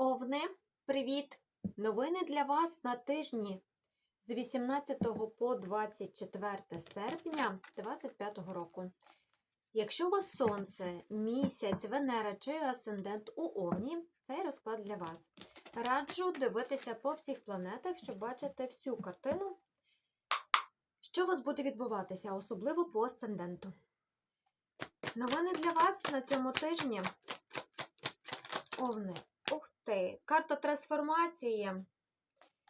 Овни, привіт! Новини для вас на тижні з 18 по 24 серпня 2025 року. Якщо у вас сонце, місяць, Венера чи асцендент у Овні, цей розклад для вас. Раджу дивитися по всіх планетах, щоб бачити всю картину, що у вас буде відбуватися, особливо по асценденту. Новини для вас на цьому тижні. Овни. Ух ти! Карта трансформації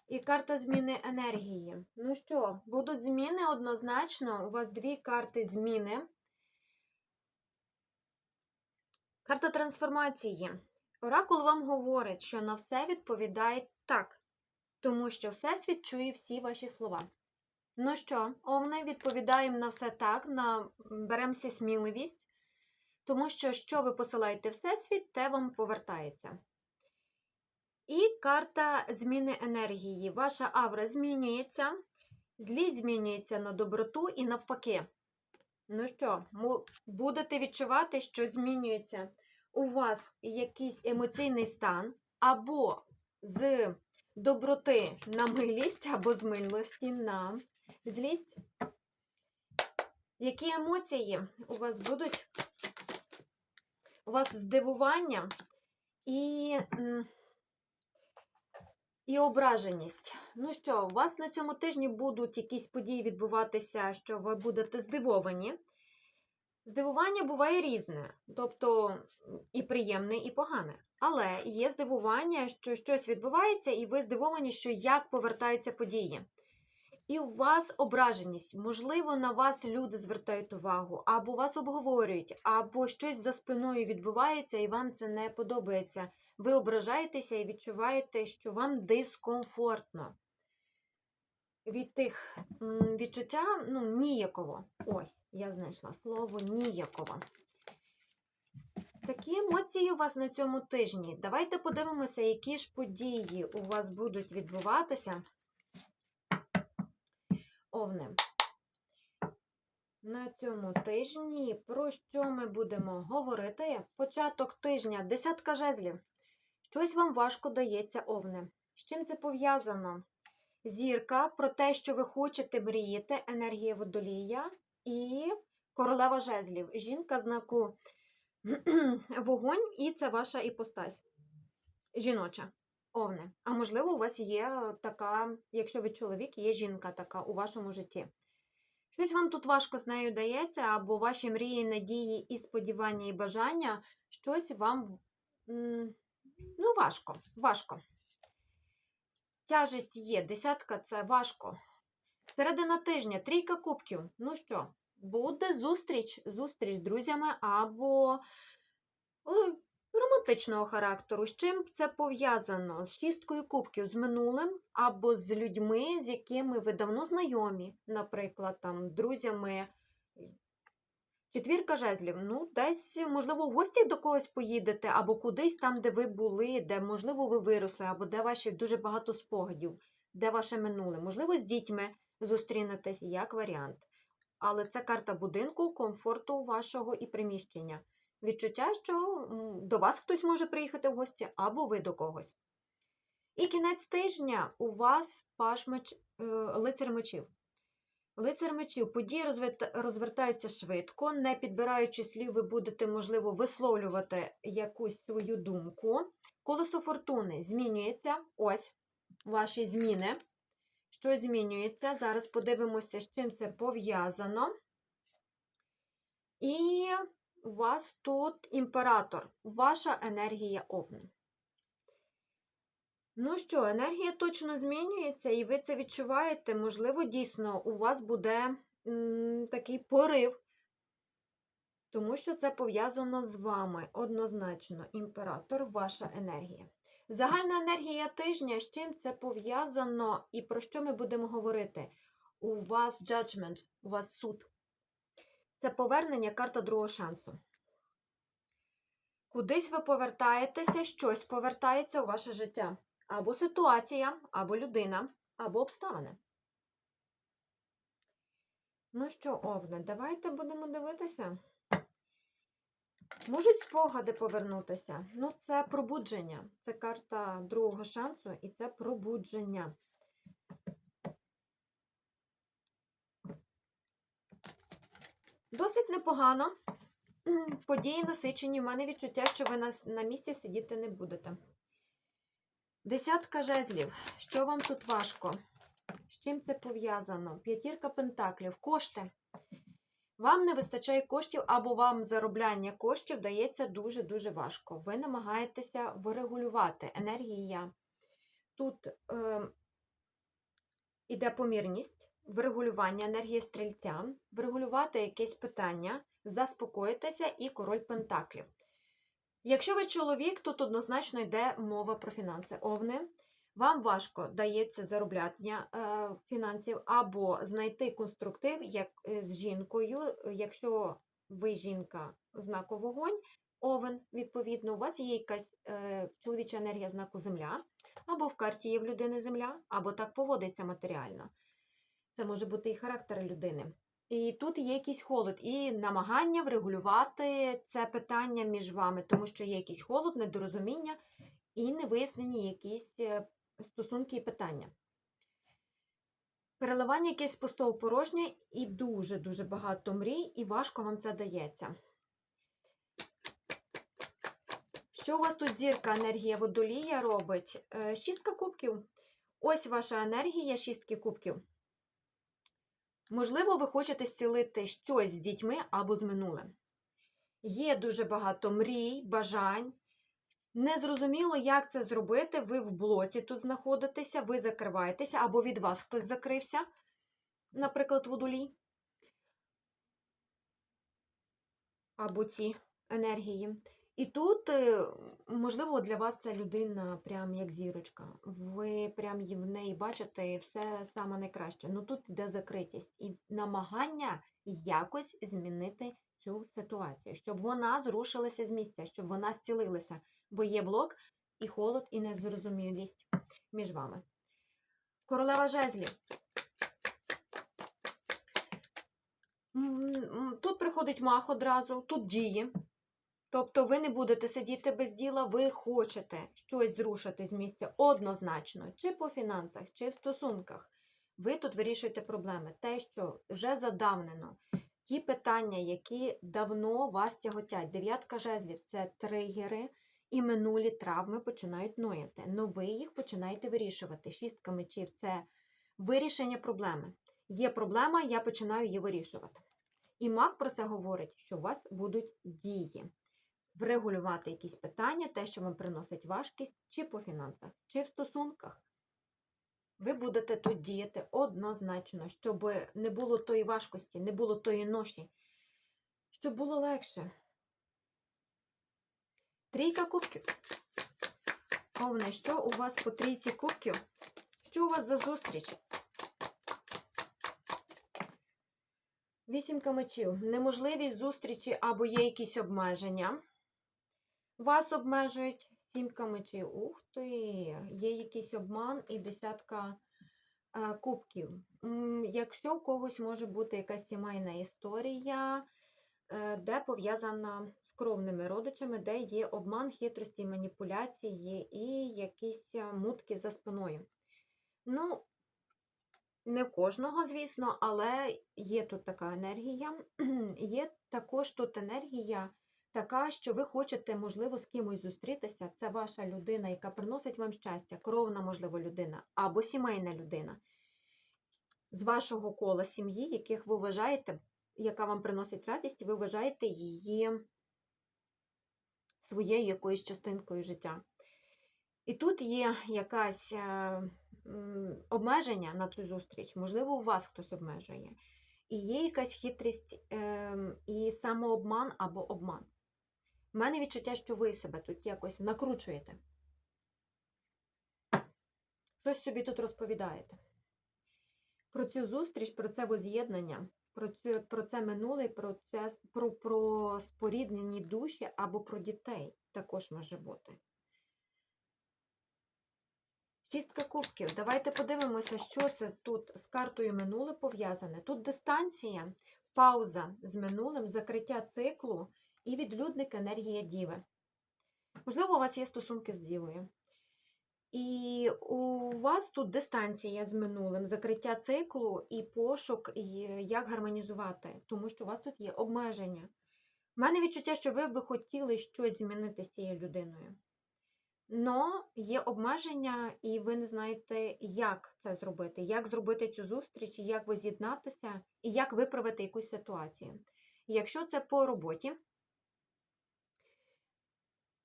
і карта зміни енергії. Ну що, будуть зміни однозначно. У вас дві карти зміни. Карта трансформації. Оракул вам говорить, що на все відповідає так, тому що Всесвіт чує всі ваші слова. Ну що, овни, відповідаємо на все так, на... беремося сміливість, тому що що ви посилаєте Всесвіт, те вам повертається. І карта зміни енергії. Ваша авра змінюється, злість змінюється на доброту і навпаки. Ну що, будете відчувати, що змінюється у вас якийсь емоційний стан, або з доброти на милість, або з милості на злість. Які емоції у вас будуть? У вас здивування і і ображеність. Ну що, у вас на цьому тижні будуть якісь події відбуватися, що ви будете здивовані. Здивування буває різне, тобто і приємне, і погане. Але є здивування, що щось відбувається, і ви здивовані, що як повертаються події. І у вас ображеність, можливо, на вас люди звертають увагу, або вас обговорюють, або щось за спиною відбувається, і вам це не подобається. Ви ображаєтеся і відчуваєте, що вам дискомфортно. Від тих відчуття ну, ніяково. Ось, я знайшла слово ніяково. Такі емоції у вас на цьому тижні. Давайте подивимося, які ж події у вас будуть відбуватися. Овни. На цьому тижні про що ми будемо говорити? Початок тижня, десятка жезлів. Щось вам важко дається, овни. З чим це пов'язано? Зірка про те, що ви хочете мріяти, енергія водолія і королева жезлів. Жінка знаку вогонь, і це ваша іпостась. Жіноча. Овне. А можливо, у вас є така, якщо ви чоловік, є жінка така у вашому житті. Щось вам тут важко з нею дається, або ваші мрії, надії, і сподівання, і бажання, щось вам ну, важко, важко. Тяжесть є, десятка це важко. Середина тижня, трійка кубків. Ну що, буде зустріч, зустріч з друзями або романтичного характеру. З чим це пов'язано? З шісткою кубків, з минулим або з людьми, з якими ви давно знайомі, наприклад, там, друзями. Четвірка жезлів. Ну, десь, можливо, в гості до когось поїдете, або кудись там, де ви були, де, можливо, ви виросли, або де ваші дуже багато спогадів, де ваше минуле. Можливо, з дітьми зустрінетесь як варіант. Але це карта будинку, комфорту вашого і приміщення відчуття, що до вас хтось може приїхати в гості, або ви до когось. І кінець тижня у вас паш меч, е, лицар мечів. Лицар мечів, події розвертаються швидко, не підбираючи слів, ви будете, можливо, висловлювати якусь свою думку. Колесо фортуни змінюється. Ось ваші зміни. Що змінюється? Зараз подивимося, з чим це пов'язано. І у вас тут імператор, ваша енергія овни. Ну що, енергія точно змінюється, і ви це відчуваєте, можливо, дійсно, у вас буде такий порив, тому що це пов'язано з вами однозначно, імператор, ваша енергія. Загальна енергія тижня, з чим це пов'язано і про що ми будемо говорити? У вас judgment, у вас суд. Це повернення карта другого шансу. Кудись ви повертаєтеся, щось повертається у ваше життя. Або ситуація, або людина, або обставини. Ну що, Овне, давайте будемо дивитися. Можуть спогади повернутися. Ну, це пробудження. Це карта другого шансу і це пробудження. Досить непогано. Події насичені. У мене відчуття, що ви на, на місці сидіти не будете. Десятка жезлів. Що вам тут важко? З чим це пов'язано? П'ятірка пентаклів. Кошти. Вам не вистачає коштів, або вам заробляння коштів дається дуже-дуже важко. Ви намагаєтеся врегулювати енергія. Тут е, іде помірність, врегулювання енергії стрільця, врегулювати якесь питання, заспокоїтеся і король пентаклів. Якщо ви чоловік, тут однозначно йде мова про фінанси. Овни, вам важко дається заробляння е, фінансів або знайти конструктив як, е, з жінкою, якщо ви жінка знаку вогонь, овен, відповідно, у вас є якась е, чоловіча енергія знаку земля, або в карті є в людини земля, або так поводиться матеріально. Це може бути і характер людини. І тут є якийсь холод, і намагання врегулювати це питання між вами, тому що є якийсь холод, недорозуміння і невияснені якісь е, стосунки і питання. Переливання якесь пустого порожнє і дуже-дуже багато мрій, і важко вам це дається. Що у вас тут зірка енергія водолія робить? Е, Шістка кубків. Ось ваша енергія, шістки кубків. Можливо, ви хочете зцілити щось з дітьми або з минулим. Є дуже багато мрій, бажань. Незрозуміло, як це зробити. Ви в блоці тут знаходитеся, ви закриваєтеся, або від вас хтось закрився, наприклад, водолій. Або ці енергії. І тут, е, можливо, для вас ця людина прям як зірочка. Ви прям в неї бачите все саме найкраще. Ну тут йде закритість і намагання якось змінити цю ситуацію, щоб вона зрушилася з місця, щоб вона зцілилася, бо є блок і холод, і незрозумілість між вами. Королева жезлів. Тут приходить мах одразу, тут діє. Тобто ви не будете сидіти без діла, ви хочете щось зрушити з місця однозначно, чи по фінансах, чи в стосунках. Ви тут вирішуєте проблеми. Те, що вже задавнено, ті питання, які давно вас тяготять. Дев'ятка жезлів це тригери і минулі травми починають нояти. Но ви їх починаєте вирішувати. Шістка мечів це вирішення проблеми. Є проблема, я починаю її вирішувати. І маг про це говорить, що у вас будуть дії врегулювати якісь питання, те, що вам приносить важкість, чи по фінансах, чи в стосунках. Ви будете тут діяти однозначно, щоб не було тої важкості, не було тої ноші, щоб було легше. Трійка кубків. Овне, що у вас по трійці кубків? Що у вас за зустріч? Вісімка мечів. Неможливість зустрічі або є якісь обмеження. Вас обмежують сімка мечів. Ух ти! Є якийсь обман і десятка е, кубків. Якщо у когось може бути якась сімейна історія, е, де пов'язана з кровними родичами, де є обман, хитрості, маніпуляції і якісь е, мутки за спиною. Ну, не кожного, звісно, але є тут така енергія. Є також тут енергія така, що ви хочете, можливо, з кимось зустрітися. Це ваша людина, яка приносить вам щастя, кровна, можливо, людина або сімейна людина з вашого кола сім'ї, яких ви вважаєте, яка вам приносить радість, і ви вважаєте її своєю якоюсь частинкою життя. І тут є якась е, обмеження на цю зустріч, можливо, у вас хтось обмежує. І є якась хитрість ем, і самообман або обман. У мене відчуття, що ви себе тут якось накручуєте. Щось собі тут розповідаєте. Про цю зустріч, про це воз'єднання, про, цю, про це минуле, про, це, про, про споріднені душі або про дітей також може бути. Шістка кубків. Давайте подивимося, що це тут з картою минуле пов'язане. Тут дистанція, пауза з минулим, закриття циклу І відлюдник енергія Діви. Можливо, у вас є стосунки з Дівою. І у вас тут дистанція з минулим, закриття циклу і пошук, і як гармонізувати, тому що у вас тут є обмеження. У мене відчуття, що ви би хотіли щось змінити з цією людиною. Но є обмеження, і ви не знаєте, як це зробити, як зробити цю зустріч, як воз'єднатися, і як виправити якусь ситуацію. Якщо це по роботі,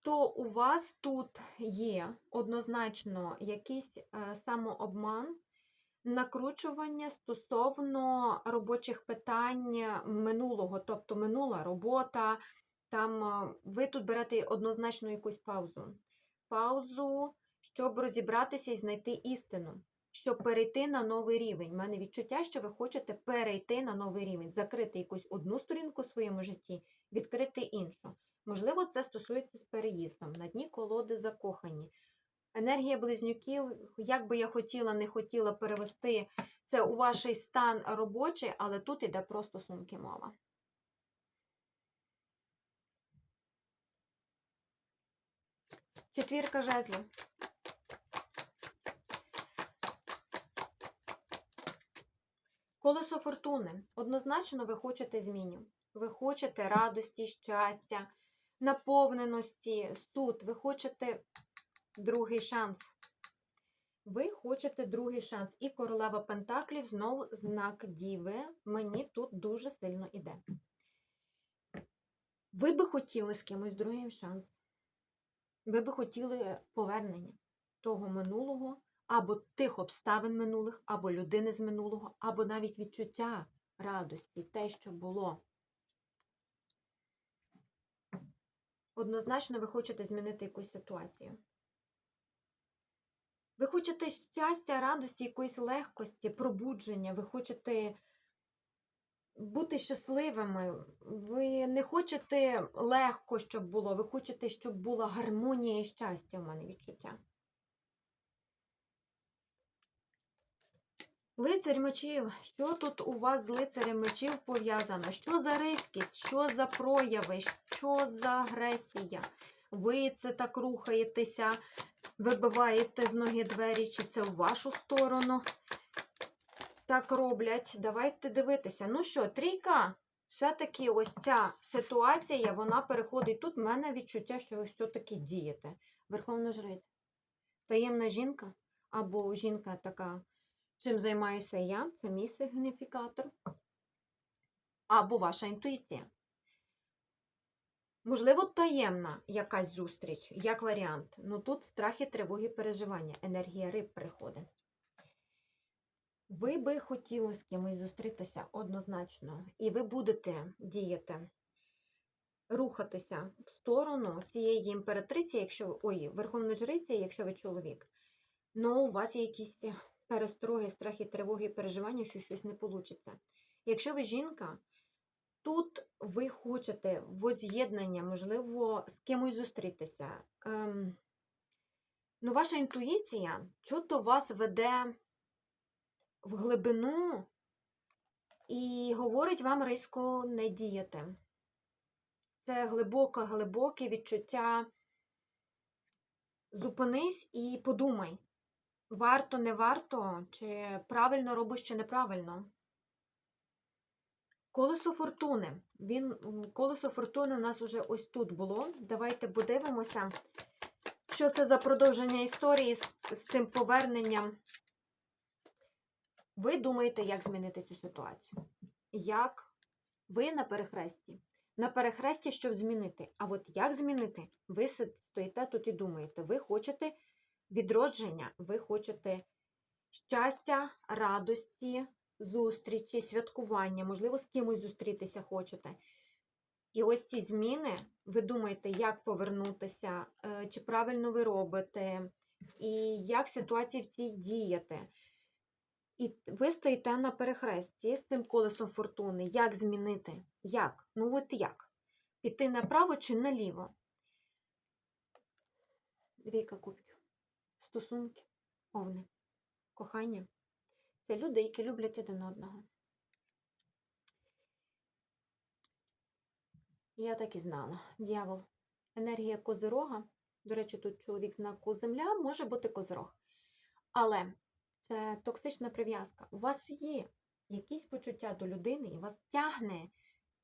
то у вас тут є однозначно якийсь е, самообман, накручування стосовно робочих питань минулого, тобто минула робота. Там е, ви тут берете однозначно якусь паузу. Паузу, щоб розібратися і знайти істину, щоб перейти на новий рівень. У мене відчуття, що ви хочете перейти на новий рівень, закрити якусь одну сторінку в своєму житті, відкрити іншу. Можливо, це стосується з переїздом. На дні колоди закохані. Енергія близнюків, як би я хотіла, не хотіла перевести це у ваш стан робочий, але тут іде про стосунки мова. Четвірка жезлів. Колесо фортуни. Однозначно ви хочете зміню. Ви хочете радості, щастя, наповненості, суд. Ви хочете другий шанс. Ви хочете другий шанс. І королева Пентаклів знову знак Діви. Мені тут дуже сильно іде. Ви би хотіли з кимось другим шанс. Ви би хотіли повернення того минулого, або тих обставин минулих, або людини з минулого, або навіть відчуття радості, те, що було. Однозначно, ви хочете змінити якусь ситуацію. Ви хочете щастя, радості, якоїсь легкості, пробудження, ви хочете бути щасливими. Ви не хочете легко, щоб було, ви хочете, щоб була гармонія і щастя в мене відчуття. Лицарь мечів. Що тут у вас з лицарем мечів пов'язано? Що за різкість? Що за прояви? Що за агресія? Ви це так рухаєтеся, вибиваєте з ноги двері, чи це в вашу сторону так роблять? Давайте дивитися. Ну що, трійка? Все-таки ось ця ситуація, вона переходить тут. У мене відчуття, що ви все-таки дієте. Верховна жриця. Таємна жінка або жінка така. Чим займаюся я, це мій сигніфікатор. Або ваша інтуїція. Можливо, таємна якась зустріч, як варіант. Ну тут страхи, тривоги, переживання. Енергія риб приходить. Ви би хотіли з кимось зустрітися однозначно, і ви будете діяти, рухатися в сторону цієї імператриці, якщо ой, верховної жриці, якщо ви чоловік. Ну, у вас є якісь перестроги, страхи, тривоги, переживання, що щось не вийде. Якщо ви жінка, тут ви хочете воз'єднання, можливо, з кимось зустрітися. Ем, ну, ваша інтуїція чуто вас веде в глибину і говорить вам різко не діяти. Це глибоке-глибоке відчуття. Зупинись і подумай, варто, не варто, чи правильно робиш, чи неправильно. Колесо фортуни. Він, Колесо фортуни у нас вже ось тут було. Давайте подивимося, що це за продовження історії з, з цим поверненням. Ви думаєте, як змінити цю ситуацію? Як ви на перехресті? На перехресті, щоб змінити. А от як змінити? Ви стоїте тут і думаєте. Ви хочете відродження, ви хочете щастя, радості, зустрічі, святкування, можливо, з кимось зустрітися хочете. І ось ці зміни, ви думаєте, як повернутися, е, чи правильно ви робите, і як ситуації в цій діяти. І ви стоїте на перехресті з цим колесом фортуни. Як змінити? Як? Ну, от як? Піти направо чи наліво? Двійка кубків. Стосунки, овни, кохання. Це люди, які люблять один одного. Я так і знала. Дьявол. Енергія козирога. До речі, тут чоловік знаку Земля може бути козирог. Але це токсична прив'язка. У вас є якісь почуття до людини, і вас тягне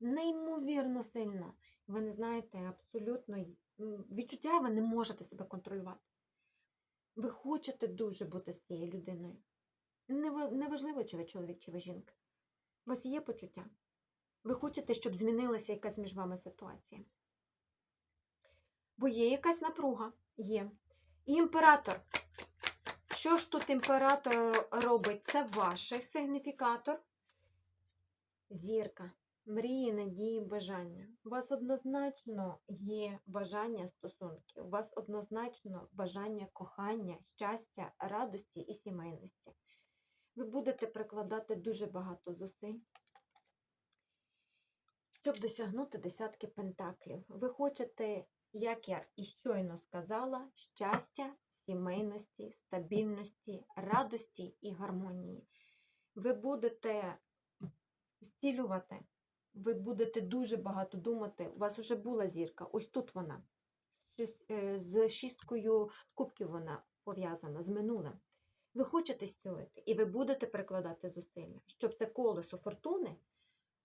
неймовірно сильно. Ви не знаєте абсолютно відчуття, ви не можете себе контролювати. Ви хочете дуже бути з цією людиною. Неважливо, чи ви чоловік, чи ви жінка. У вас є почуття. Ви хочете, щоб змінилася якась між вами ситуація. Бо є якась напруга. Є. І імператор. Що ж тут імператор робить? Це ваш сигніфікатор. Зірка. Мрії, надії, бажання. У вас однозначно є бажання стосунків. У вас однозначно бажання кохання, щастя, радості і сімейності. Ви будете прикладати дуже багато зусиль, щоб досягнути десятки пентаклів. Ви хочете, як я і щойно сказала, щастя, сімейності, стабільності, радості і гармонії. Ви будете зцілювати, ви будете дуже багато думати. У вас вже була зірка, ось тут вона. Е, З шісткою кубків вона пов'язана з минулим. Ви хочете зцілити, і ви будете прикладати зусилля, щоб це колесо фортуни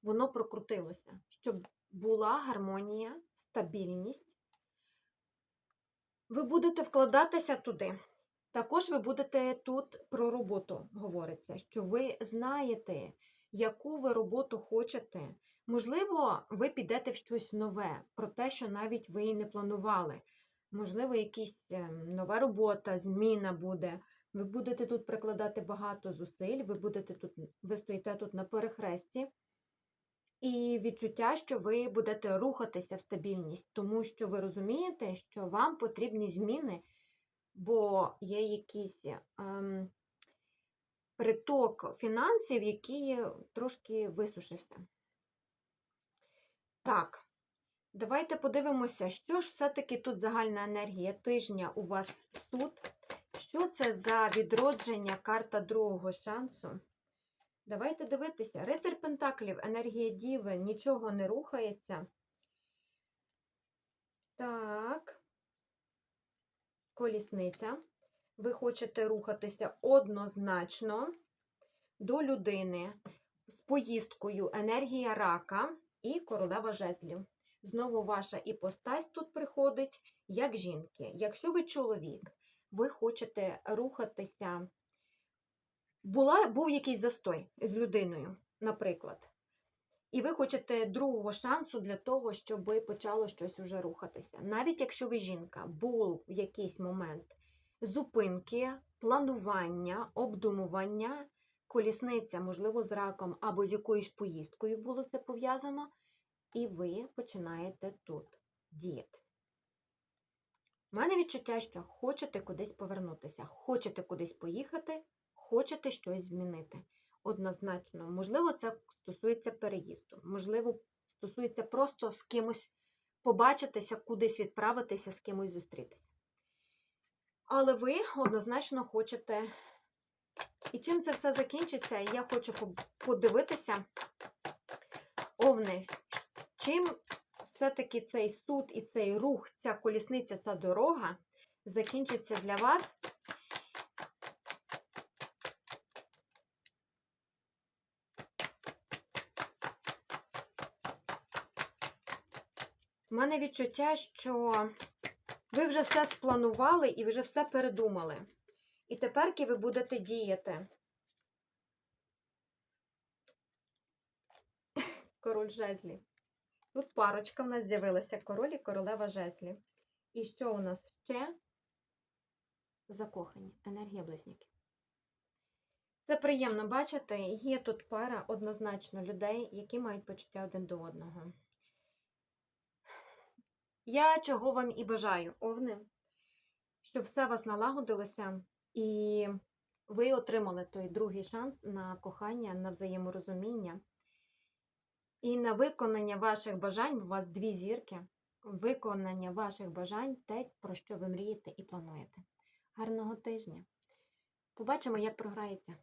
воно прокрутилося, щоб була гармонія, стабільність. Ви будете вкладатися туди. Також ви будете тут про роботу говориться, що ви знаєте, яку ви роботу хочете. Можливо, ви підете в щось нове, про те, що навіть ви і не планували. Можливо, якась ем, нова робота, зміна буде. Ви будете тут прикладати багато зусиль, ви будете тут, ви стоїте тут на перехресті. І відчуття, що ви будете рухатися в стабільність, тому що ви розумієте, що вам потрібні зміни, бо є якийсь ем, приток фінансів, який трошки висушився. Так, давайте подивимося, що ж все-таки тут загальна енергія тижня у вас суд. Що це за відродження карта другого шансу? Давайте дивитися. Рицар Пентаклів, енергія Діви, нічого не рухається. Так. Колісниця. Ви хочете рухатися однозначно до людини з поїздкою енергія рака і королева жезлів. Знову ваша іпостась тут приходить як жінки. Якщо ви чоловік, ви хочете рухатися була, був якийсь застой з людиною, наприклад, і ви хочете другого шансу для того, щоб почало щось уже рухатися. Навіть якщо ви жінка, був якийсь момент зупинки, планування, обдумування, колісниця, можливо, з раком або з якоюсь поїздкою було це пов'язано, і ви починаєте тут діяти. У мене відчуття, що хочете кудись повернутися, хочете кудись поїхати, хочете щось змінити. Однозначно, можливо, це стосується переїзду, можливо, стосується просто з кимось побачитися, кудись відправитися, з кимось зустрітися. Але ви однозначно хочете. І чим це все закінчиться, я хочу подивитися, овни, чим все-таки цей суд і цей рух, ця колісниця, ця дорога закінчиться для вас. У мене відчуття, що ви вже все спланували і вже все передумали. І теперки ви будете діяти. Король жезлів. Тут парочка в нас з'явилася король і королева жезлів. І що у нас ще? Закохані, енергія близнюків. Це приємно бачити. Є тут пара однозначно людей, які мають почуття один до одного. Я чого вам і бажаю, овни, щоб все у вас налагодилося і ви отримали той другий шанс на кохання, на взаєморозуміння і на виконання ваших бажань. У вас дві зірки. Виконання ваших бажань, те, про що ви мрієте і плануєте. Гарного тижня! Побачимо, як програється.